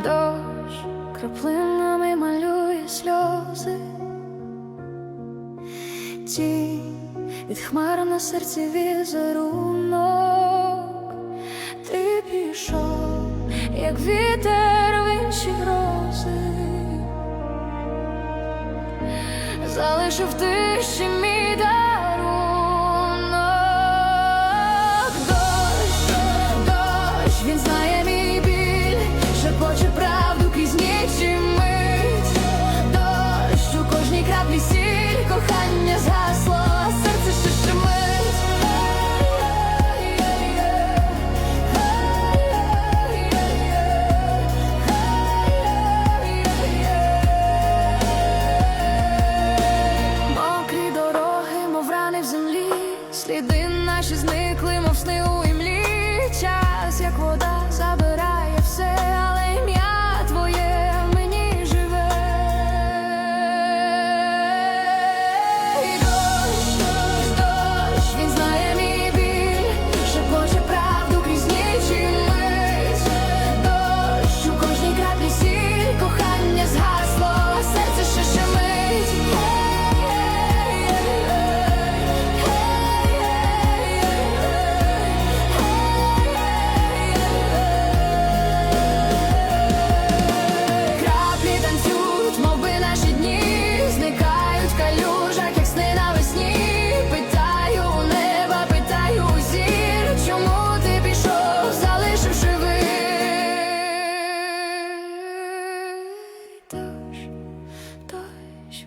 дощ краплинами малює сльози, ті від хмар на серці візерунок, ти пішов, як вітер в інші грози, залишив тиші Сліди наші зникли, мов сни у імлі час, як вода.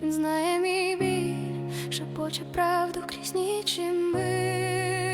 він знає мій біль, шепоче правду крізь нічим і ми.